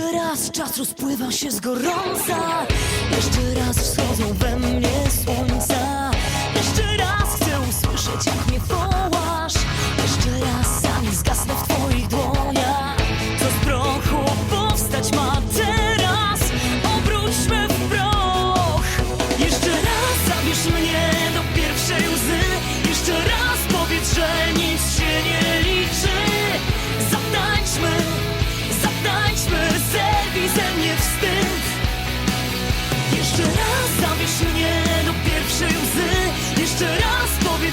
raz czas rozpływa się z gorąca. Jeszcze raz wschodzą we mnie słońca. Jeszcze raz chcę usłyszeć jak mnie wołasz. Jeszcze raz sami zgasnę w twoich dłoniach. Co z prochu powstać ma teraz? Obróćmy w proch. Jeszcze raz zabierz mnie do pierwszej łzy. Jeszcze raz powiedz, że nie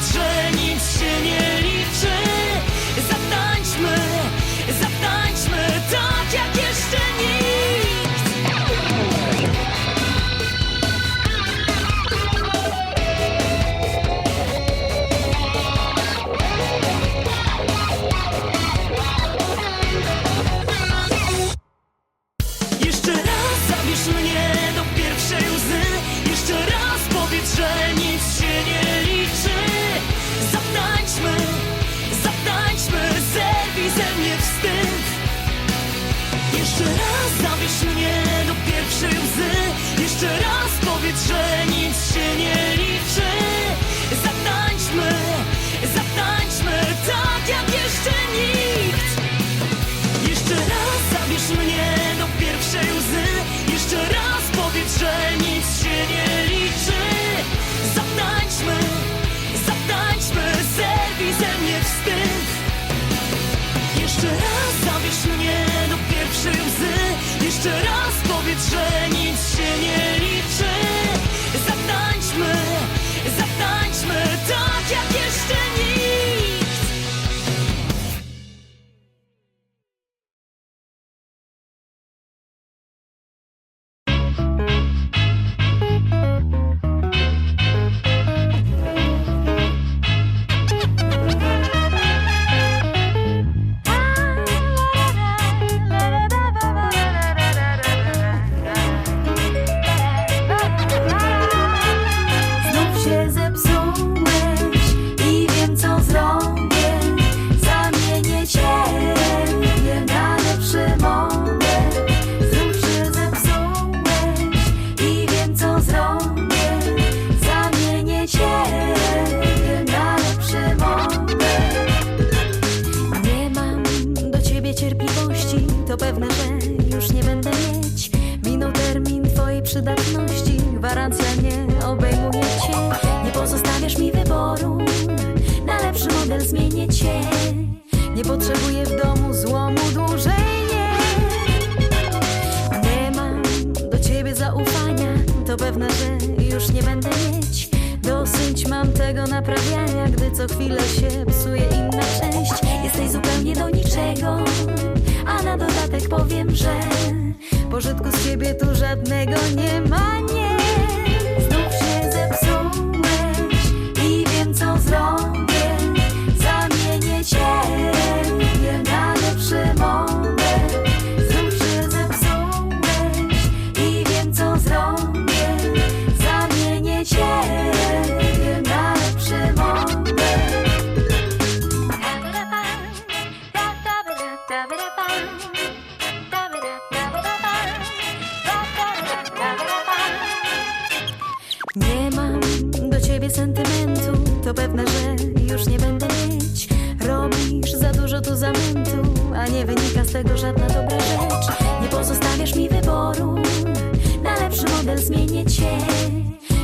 że nic się nie liczy Jeszcze raz zabierz mnie do pierwszej łzy. Jeszcze raz powiedz, że nic się nie liczy. Zatańczmy, zatańczmy Tak jak jeszcze nikt. Jeszcze raz zabierz mnie do pierwszej łzy. Jeszcze raz powiedz, że nic się nie liczy. Zatańczmy, zatańczmy Zerwij ze mnie wstyd. Jeszcze raz zabierz mnie Jeszcze raz powiedz, że nic się nie liczy model zmienię cię. Nie potrzebuję w domu złomu dłużej nie. Nie mam do ciebie zaufania, to pewne, że już nie będę mieć. Dosyć mam tego naprawiania, gdy co chwilę się psuje inna część. Jesteś zupełnie do niczego, a na dodatek powiem, że pożytku z ciebie tu żadnego nie ma, nie. Sentymentu, to pewne, że już nie będę mieć. Robisz za dużo tu zamętu, a nie wynika z tego żadna dobra rzecz. Nie pozostawiasz mi wyboru, na lepszy model zmienię cię.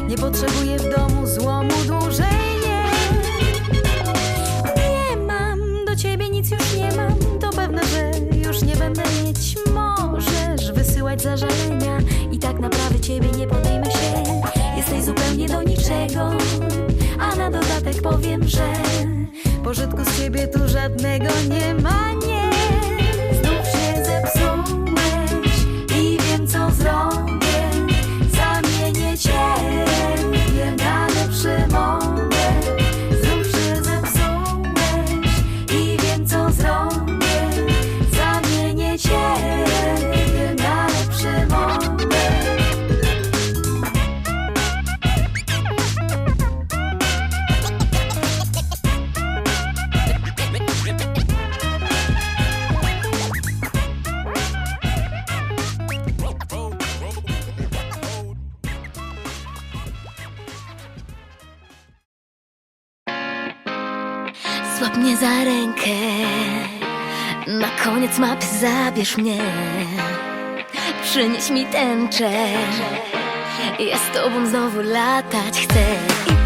Nie potrzebuję w domu złomu dłużej, nie. Nie mam do ciebie nic już nie mam, to pewne, że już nie będę mieć. Możesz wysyłać zażalenia pożytku z ciebie tu żadnego nie ma, nie. Złap mnie za rękę. Na koniec mapy zabierz mnie. Przynieś mi tęczę Ja z tobą znowu latać chcę.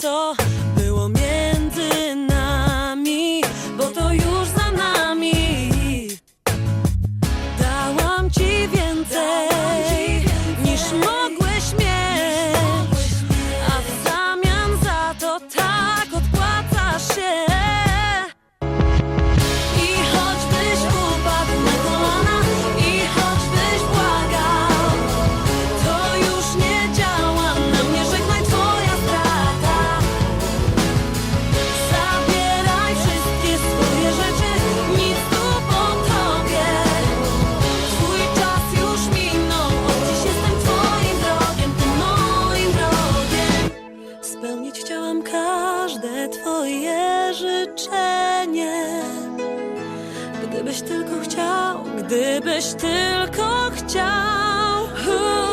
그. Gdybyś tylko chciał, gdybyś tylko chciał.